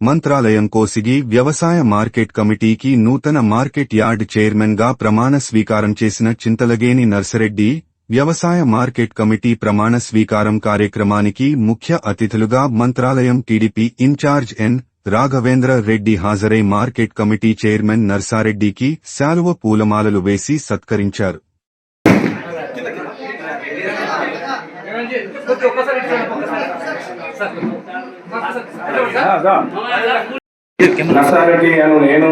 మంత్రాలయం కోసిగి వ్యవసాయ మార్కెట్ కమిటీకి నూతన మార్కెట్ యార్డ్ చైర్మన్గా ప్రమాణ స్వీకారం చేసిన చింతలగేని నర్సరెడ్డి వ్యవసాయ మార్కెట్ కమిటీ ప్రమాణ స్వీకారం కార్యక్రమానికి ముఖ్య అతిథులుగా Mantralayam TDP in charge N. Raghavendra Reddy హాజరై మార్కెట్ కమిటీ చైర్మన్ నర్సారెడ్డికి శాలువ పూలమాలలు వేసి సత్కరించారు. నర్సారెడ్డి అను నేను.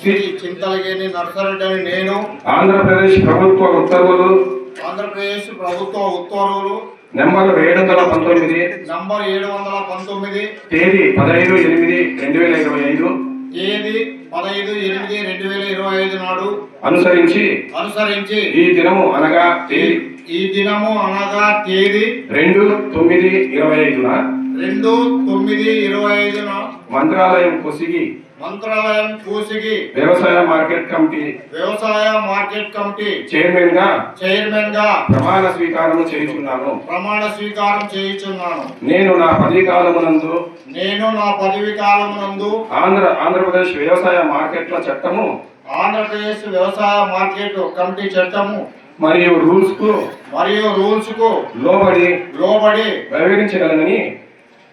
శ్రీ చింతలగేని నర్సరెడ్డి అని నేను. ఆంధ్రప్రదేశ్ ప్రభుత్వ ఉత్తర్వులు. ఆంధ్రప్రదేశ్ ప్రభుత్వ ఉత్తర్వులు. నెంబర్ ఏడు వందల పంతొమ్మిది. నంబర్ ఏడు వందల పంతొమ్మిది. తేదీ పదహైదు ఎనిమిది రెండు వేల ఇరవై ఐదు. తేదీ పదహైదు ఎనిమిది రెండు వేల ఇరవై ఐదు నాడు అనుసరించి. అనుసరించి. ఈ దినము అనగా తేదీ ఈ దినము అనగా తేదీ రెండు తొమ్మిది ఇరవై ఐదున రెండు తొమ్మిది ఇరవై ఐదున మంత్రాలయం కొసిగి మంత్రాలయం కూసిగి వ్యవసాయ మార్కెట్ కమిటీ వ్యవసాయ మార్కెట్ కమిటీ చైర్మన్గా చైర్మన్గా ప్రమాణ స్వీకారం చేస్తున్నాను ప్రమాణ స్వీకారం చేయుచున్నాను. నేను నా పదవి కాలమునందు నేను నా పదవి కాలం నందు ఆంధ్ర ఆంధ్రప్రదేశ్ వ్యవసాయ మార్కెట్ల చట్టము ఆంధ్రప్రదేశ్ వ్యవసాయ మార్కెట్ కమిటీ చట్టము మరియు రూల్స్కు మరియు రూల్స్కు లోబడి లోబడి వ్యవహరించగలనని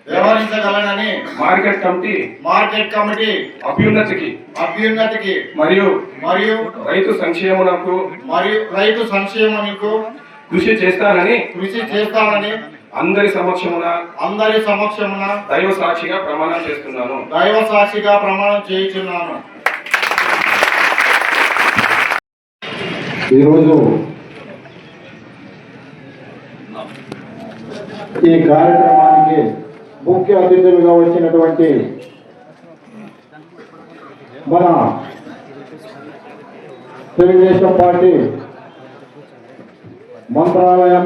వ్యవహరించగలనని మార్కెట్ కమిటీ మార్కెట్ కమిటీ అభ్యున్నతికి అభ్యున్నతికి మరియు మరియు రైతు సంక్షేమమునకు మరియు రైతు సంక్షేమానికి కృషి చేస్తానని కృషి చేస్తానని అందరి సమక్షమున అందరి సమక్షమున దైవ సాక్షిగా ప్రమాణం చేస్తున్నాను. దైవ సాక్షిగా ప్రమాణం చేయుచున్నాను. ఈరోజు ఈ కార్యక్రమానికి ముఖ్య అతిథులుగా వచ్చినటువంటి మన తెలుగుదేశం పార్టీ మంత్రాలయం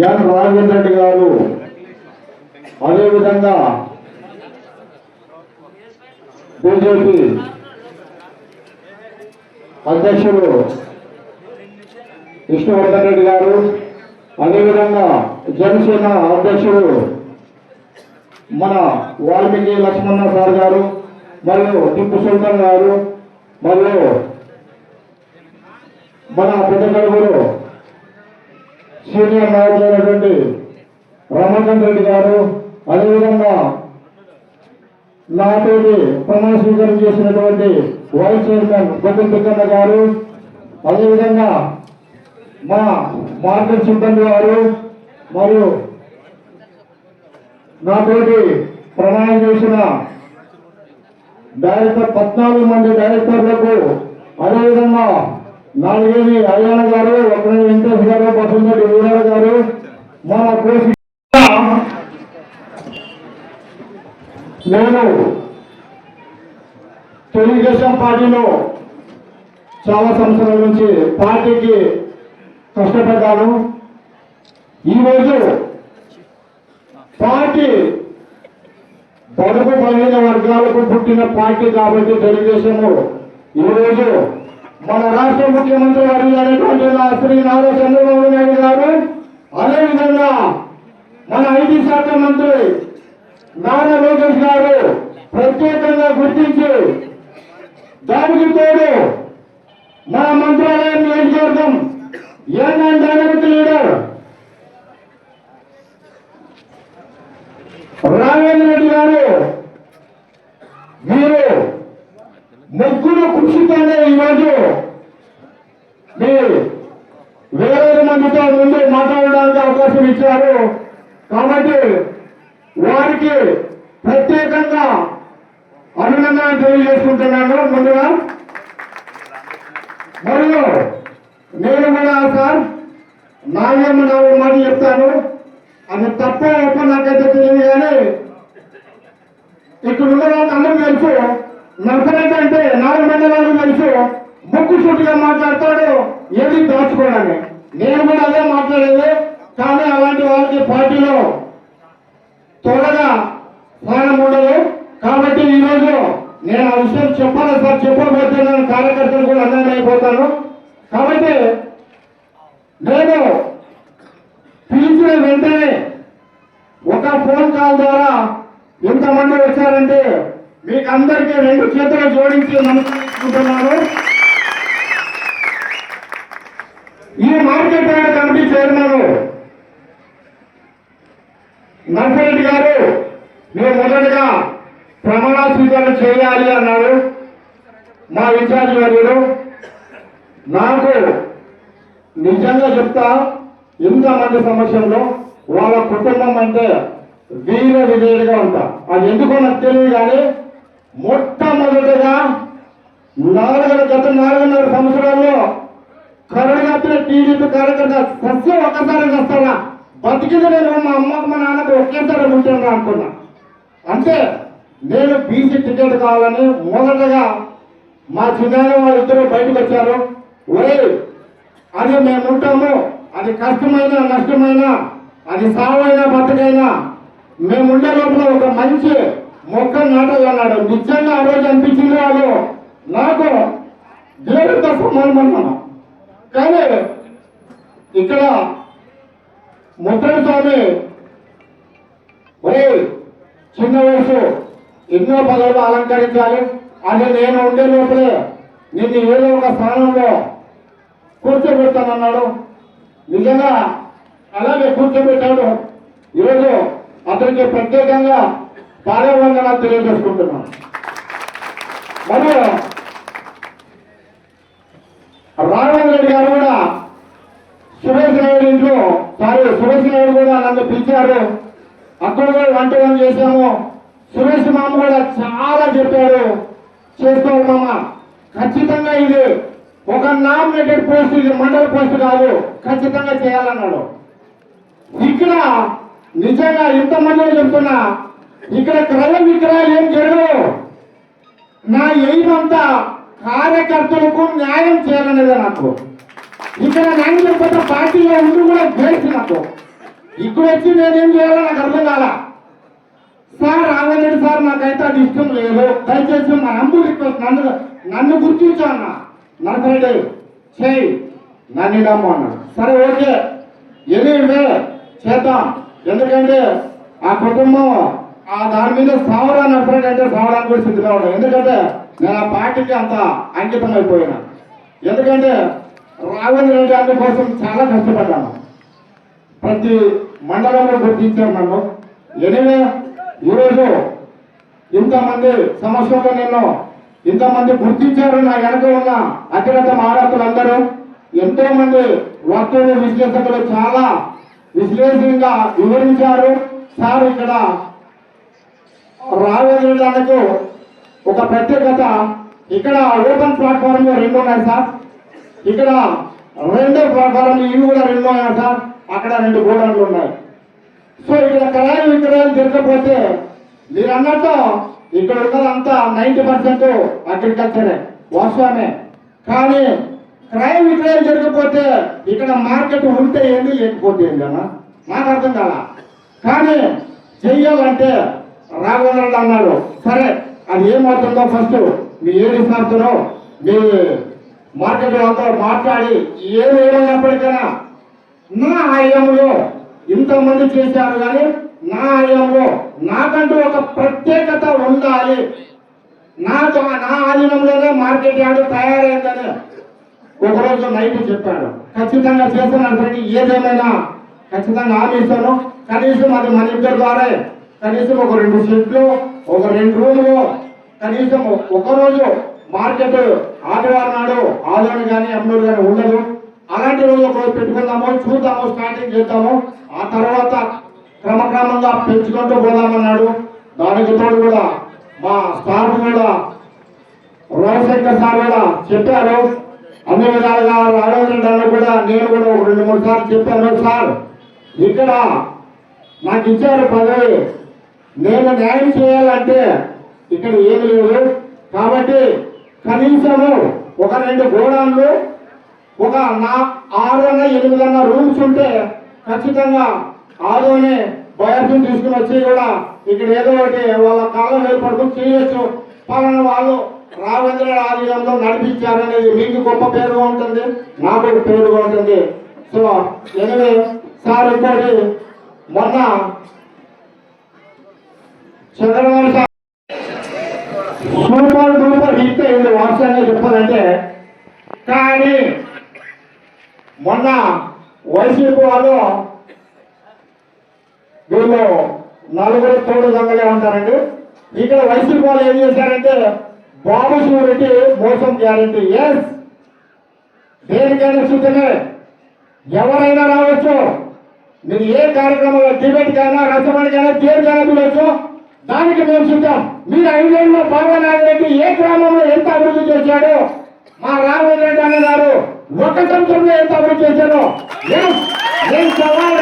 ఎన్ రాజేంద్ర రెడ్డి గారు అదేవిధంగా బీజేపీ అధ్యక్షులు విష్ణువర్ధన్ రెడ్డి గారు అదేవిధంగా జనసేన అధ్యక్షుడు మన వాల్మీకి లక్ష్మణ సార్ గారు మరియు టిప్పు సుల్తాన్ గారు మరియు మన పెద్ద కడుగురు సీనియర్ నాయకులైనటువంటి రమణన్ రెడ్డి గారు అదేవిధంగా నాతోటి ప్రమాణ స్వీకారం చేసినటువంటి వైస్ చైర్మన్ గోకుల్ గారు అదేవిధంగా మా మార్కెట్ సిబ్బంది గారు మరియు నాతోటి ప్రమాణం చేసిన డైరెక్టర్ పద్నాలుగు మంది డైరెక్టర్లకు అదేవిధంగా నాలుగేది అయ్యాన గారు ఒకరి వెంకటేష్ గారు బసంతటి వీరయ్య గారు మన కోసి నేను తెలుగుదేశం పార్టీలో చాలా సంవత్సరాల నుంచి పార్టీకి కష్టపడ్డాను. ఈరోజు పార్టీ బడుగు బలహీన వర్గాలకు పుట్టిన పార్టీ కాబట్టి తెలుగుదేశము ఈరోజు మన రాష్ట్ర ముఖ్యమంత్రి గారు నా శ్రీ నారా చంద్రబాబు నాయుడు గారు అదేవిధంగా మన ఐటీ శాఖ మంత్రి నారా లోకేష్ గారు ప్రత్యేకంగా గుర్తించి దానికి తోడు మన మంత్రాలయం నియోజకవర్గం young dynamic leader Raghavendra Reddy garu మీరు ముగ్గురు కృషితోనే ఈరోజు మీ వేరే మందితో ముందు మాట్లాడడానికి అవకాశం ఇచ్చారు. కాబట్టి వారికి ప్రత్యేకంగా అభినందన తెలియజేసుకుంటున్నాను. ముందుగా మరియు నేను కూడా సార్ నాగమ్మ నాలుగు మాట చెప్తాను. అది తప్ప ఒప్ప నాకైతే తెలియదు కానీ ఇక్కడ ఉన్న వాళ్ళకి అందరూ తెలుసు నర్సరెడ్డి అంటే నాలుగు మండలాలకు తెలుసు ముక్కు సూటిగా మాట్లాడతాడు ఏది దాచుకోవడానికి నేను కూడా అదే మాట్లాడేది కానీ అలాంటి వాళ్ళకి పార్టీలో త్వరగా స్థానం ఉండదు. కాబట్టి ఈరోజు నేను ఆ విషయం చెప్పాలి సార్? చెప్పకపోతే నేను కార్యకర్తలు కూడా అన్యాయం అయిపోతాను కాబట్టి నేను పిలిచి పిలిచిన వెంటనే ఒక ఫోన్ కాల్ ద్వారా ఎంతమంది వచ్చారంటే మీకందరికీ రెండు చేతులు జోడించి నమస్కరించుకుంటున్నాను ఈ market yard committee chairman Narsireddy garu మీరు మొదటగా ప్రమాణ స్వీకారం చేయాలి అన్నారు. మా ఇన్ఛార్జ్ వర్యులు నాకు నిజంగా చెప్తా ఇంతమంది సమస్యల్లో వాళ్ళ కుటుంబం అంటే వీర విజయుడిగా ఉంటా. అది ఎందుకో నాకు తెలియదు కానీ మొట్టమొదటిగా నాలుగు గత నాలుగున్నర సంవత్సరాల్లో కరుణాత్ర టీడీపీ కార్యకర్త సస్యం ఒకసారి వస్తారా బతికింది నేను మా అమ్మకు మా నాన్నకు ఒకేసారి ఉంటాను అనుకున్నా. అంటే నేను బీసీ టికెట్ కావాలని మొదటగా మా చిన్నాన్న వాళ్ళిద్దరూ బయటకు వచ్చారు. ఒరే అది మేము ఉంటాము. అది కష్టమైన నష్టమైన అది సావైనా బతకైనా మేము ఉండే లోపల ఒక మంచి మొక్క నాటాలన్నాడు నిజంగా ఆ రోజు అనిపించింది వాళ్ళు. నాకు దేవుడితో సమానం అన్నాను కానీ ఇక్కడ ముద్రడి స్వామి చిన్న వయసు ఎన్నో పదవులు అలంకరించాలి. అది నేను ఉండే లోపలే. నిన్ను ఏదో ఒక స్థానంలో కూర్చోబెడతానన్నాడు. నిజంగా అలాగే కూర్చోబెట్టాడు. ఈరోజు అతనికి ప్రత్యేకంగా పాదవందనాలు తెలియజేసుకుంటున్నాను. మరియు రాఘవన్ రెడ్డి గారు కూడా సురేష్ నాయుడు ఇంట్లో సారీ సురేష్ నాయుడు కూడా నన్ను పిలిచారు. అక్కడ కూడా వంట పని చేశాము. సురేష్ మామ కూడా చాలా చెప్పాడు. చేసుకోవాలి మామ. ఖచ్చితంగా ఇది ఒక నామినేటెడ్ పోస్ట్ ఇది మండల పోస్ట్ కాదు ఖచ్చితంగా చేయాలన్నాడు. ఇక్కడ నిజంగా ఇంతమంది చెప్తున్నా ఇక్కడ క్రయ విక్రయాలు ఏం జరగవు. నా ఎయిమ్ అంతా కార్యకర్తలకు న్యాయం చేయాలనేది నాకు. ఇక్కడ న్యాయం చెప్పిన పార్టీలో ఉండి కూడా గెలిచి నాకు. ఇక్కడ వచ్చి నేనేం చేయాలో నాకు అర్థం కాల. సార్ రాఘవేంద్ర సార్ నాకైతే అది ఇష్టం లేదు. దయచేసి నా అంబు రిక్వెస్ట్ నన్ను నన్ను గుర్తించాను అన్న చేయి నన్ను ఇడమ్ము సరే ఓకే. ఎనివే చేద్దాం. ఎందుకంటే ఆ కుటుంబం ఆ దాని మీద సావరాన్ని నరసరెడ్డి సావరాన్ని కూడా సిద్ధంగా ఎందుకంటే నేను ఆ పార్టీకి అంత అంకితం అయిపోయినా. ఎందుకంటే రాఘవేంద్ర రెడ్డి గారి కోసం చాలా కష్టపడ్డాను. ప్రతి మండలంలో గుర్తించారు నన్ను. ఎనివే ఈరోజు ఇంతమంది సంవత్సరంలో నేను ఇంతమంది గుర్తించారు నా వెనక ఉన్న అతిరథ మహారాజులందరూ ఎంతో మంది వక్తులు విశ్లేషకులు చాలా విశ్లేషణగా వివరించారు. సార్ ఇక్కడ రాఘవేంద్రులకు ఒక ప్రత్యేకత. ఇక్కడ ఓపెన్ ప్లాట్ఫామ్ రెండు ఉన్నాయి సార్. ఇక్కడ రెండో ప్లాట్ఫారం ఇవి కూడా రెండు ఉన్నాయి సార్. అక్కడ రెండు గోడలు ఉన్నాయి. సో ఇక్కడ కళాయి విక్రయాలు జరగకపోతే మీరు అన్నట్టు ఇక్కడ ఉన్నదంతా నైంటీ పర్సెంట్ అగ్రికల్చరే వాస్తవమే. కానీ క్రైమ్ ఇక్కడ జరగకపోతే ఇక్కడ మార్కెట్ ఉంటే ఏంది లేకపోతే ఏంది అన్న? నాకు అర్థం కాల? కానీ చెయ్యాలంటే రాఘవేంద్రుడు అన్నాడు సరే అది ఏమవుతుందో ఫస్ట్ మీ ఏది ఇస్తున్నారో మీ మార్కెట్ వాళ్ళతో మాట్లాడి ఏది ఏమైనప్పటికైనా నా ఆయంలో ఇంతమంది చేశారు కానీ నా ఆయంలో నాకంటూ ఒక ప్రత్యేకత ఉండాలి. నాకు నా ఆధీనంలోనే మార్కెట్ యార్డు తయారైందని ఒకరోజు నైట్ చెప్పాడు. ఖచ్చితంగా చేస్తున్నాను ఫ్రెండ్ ఏదేమైనా ఖచ్చితంగా ఆమెస్తాను కనీసం అది మన ఇద్దరి ద్వారా కనీసం ఒక రెండు సెట్లు ఒక రెండు రూములు కనీసం ఒక రోజు మార్కెట్ ఆదివారం నాడు ఆదివారం కానీ అమ్మూరు కానీ ఉండదు. అలాంటి రోజు ఒకరోజు పెట్టుకుందాము చూద్దాము స్టార్టింగ్ చేద్దాము. ఆ తర్వాత క్రమక్రమంగా పెంచుకుంటూ పోదామన్నాడు. దానికి తోడు కూడా మా స్టాఫ్ కూడా రాజశేఖర్ సార్ కూడా చెప్పారు. అన్ని విధాలుగా రాఘవేంద్ర కూడా నేను కూడా ఒక రెండు మూడు సార్లు చెప్పాను సార్. ఇక్కడ నాకు ఇచ్చారు పదవి. నేను న్యాయం చేయాలంటే ఇక్కడ ఏమి లేదు. కాబట్టి కనీసము ఒక రెండు గోడాన్లు ఒక నా ఆరున్న ఎనిమిదన్న రూమ్స్ ఉంటే ఖచ్చితంగా ఆదోని బయాప్సీ తీసుకుని వచ్చి కూడా ఇక్కడ ఏదో ఒకటి వాళ్ళ కాలం ఏర్పడుకుని చేయొచ్చు. పలానా వాళ్ళు రాఘవేంద్ర ఆలయంలో నడిపించారనేది మీకు గొప్ప పేరుగా ఉంటుంది నాకు పేరుగా ఉంటుంది. సో ఎనివే సార్ ఇంకోటి మొన్న Chandrababu sir super duper hit అయింది వాస్తవంగా చెప్పాలంటే కానీ మొన్న వైసీపీ వాళ్ళు వీళ్ళు నలుగురు తోడు దొంగలే ఉంటారండి. ఇక్కడ వైసీపీ వాళ్ళు ఏం చేశారంటే బాబు రెడ్డి మోసం గ్యారంటీ. ఎస్ దేనికైనా సూచనే. ఎవరైనా రావచ్చు. మీరు ఏ కార్యక్రమంలో డిబేట్ కైనా రచమణికైనా దేనికైనా పిలవచ్చు దానికి మేము చూద్దాం. మీరు ఐదేళ్ళలో బాబానాయుడు రెడ్డి ఏ గ్రామంలో ఎంత అభివృద్ధి చేశాడు మా రామయ్య రెడ్డి అన్నగారు ఒక సంవత్సరంలో ఎంత అభివృద్ధి చేశారు Yes, నేను సవాల్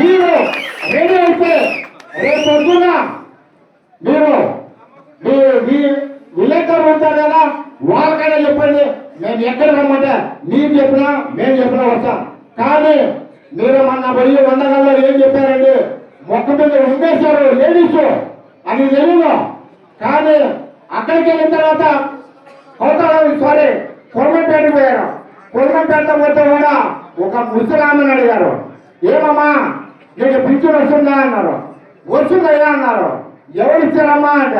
మీరు ఏదైతే అయితే రేపు పొద్దున్న మీరు మీ మీ విలేకరు ఉంటారు కదా వాళ్ళకైనా చెప్పండి. మేము ఎక్కడ రమ్మంటే మీరు చెప్పినా మేము చెప్పినా వస్తాం. కానీ మీరు మొన్న పోయి వందగల్లో ఏం చెప్పారండి? మొక్క మీద ఉండేశారు లేడీస్ అది తెలియదు కానీ అక్కడికి వెళ్ళిన తర్వాత కోతరావు సారీ? కొరమపేట పోయారు. కొరమపేట పోతే కూడా ఒక ముసలామని అడిగారు. ఏమమ్మా నీకు పింఛన్ వస్తుందా అన్నారు. వస్తుందయ్యా అన్నారు. ఎవరు ఇచ్చారమ్మా అంట.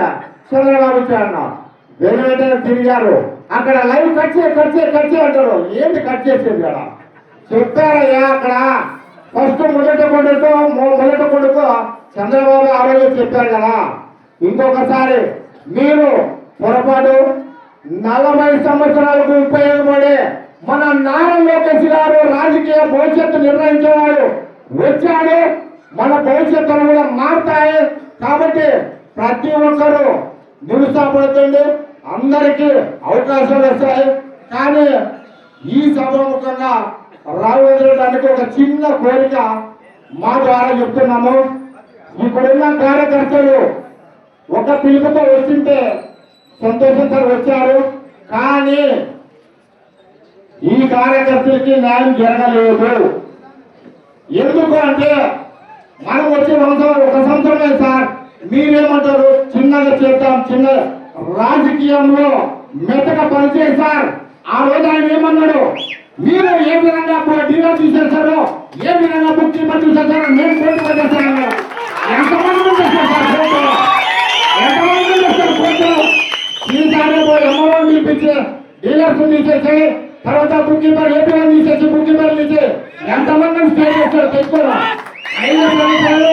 చంద్రబాబు ఇచ్చారన్నా వేరే వెంటనే తిరిగారు. అక్కడ లైవ్ కట్ చేయి కట్ చేయి కట్ చేయి అంటారు. ఏంటి కట్ చేసేది అక్కడ? చెప్పారయ్యా అక్కడ. ఫస్ట్ మొదట కొడుకు మొదట కొడుకు చంద్రబాబు ఆ రోజు చెప్పారు కదా. ఇంకొకసారి మీరు పొరపాటు నలభై సంవత్సరాలకు ఉపయోగపడే మన నారా లోకేష్ గారు రాజకీయ భవిష్యత్తు నిర్ణయించేవాడు వచ్చాడు. మన భవిష్యత్తులు కూడా మారుతాయి. కాబట్టి ప్రతి ఒక్కరూ నిరుత్సాహపడుతుంది అందరికీ అవకాశాలు వస్తాయి. కానీ ఈ సభాముఖంగా రావడానికి ఒక చిన్న కోరిక మా ద్వారా చెప్తున్నాము. ఇప్పుడున్న కార్యకర్తలు ఒక పిలుపుతో వచ్చింటే సంతోషంతో వచ్చారు. కానీ ఈ కార్యకర్తలకి న్యాయం జరగలేదు. ఎందుకు అంటే మనం వచ్చి సంవత్సరం ఒక సంవత్సరమే సార్. మీరేమంటారు? చిన్నగా చేద్దాం చిన్న రాజకీయంలో మెత్తక పనిచేయి సార్. ఆ రోజు ఆయన ఏమన్నాడు? మీరు ఏ విధంగా డీలర్ తీసేశారో ఏ విధంగా బుక్ కీపర్ తీసేశారో నేను కోర్టు పనిచేస్తాను. ఎంతమంది ఎంతమంది కోర్టు ఈసారి ఎమ్మలో పిలిపించి డీలర్స్ తీసేసి తర్వాత బుక్ కీపర్ ఏపీఆర్ తీసేసి బుక్ కీపర్ తీసి ఎంతమంది స్టే చేస్తారు తెచ్చుకోరా ఐదు సంవత్సరాలు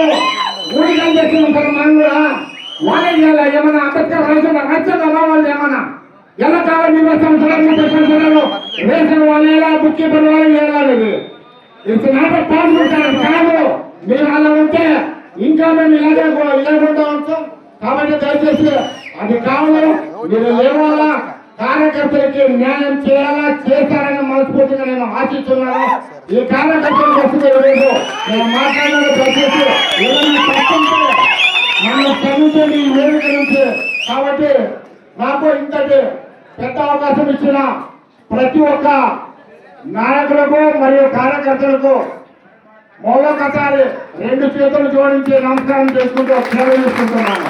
ఊరికం చేసిన సార్ మనం కూడా వాళ్ళే చేయాలి? ఏమన్నా అంబేద్కర్ రాసిన రాజ్యాంగ వాళ్ళు ఏమన్నా? ఎలా కావాలి ఇరవై సంవత్సరాలు ముప్పై సంవత్సరాలు రేషన్ వాళ్ళు ఎలా? బుక్ కీపర్ వాళ్ళు వెళ్ళాలి ఇది నాట పాల్గొంటారు కాదు మీరు అలా ఉంటే ఇంకా మేము ఇలాగే ఇలాగే ఉంటాం. కాబట్టి దయచేసి అది కావాలి. మీరు లేవాలా? కార్యకర్తలకి న్యాయం చేయాలా చేస్తారని మనస్ఫూర్తిగా నేను ఆశిస్తున్నాను. ఈ కార్యకర్తలు వస్తుంది లేదు నేను మాట్లాడిన దయచేసి ఏదైనా తప్పుంటే నన్ను క్షమించండి ఈ వేదిక నుంచి. కాబట్టి నాకు ఇంతటి పెద్ద అవకాశం ఇచ్చిన ప్రతి ఒక్క నాయకులకు మరియు కార్యకర్తలకు మరొకసారి రెండు చేతులు జోడించి నమస్కారం చేసుకుంటూ సేవ చేసుకుంటున్నాను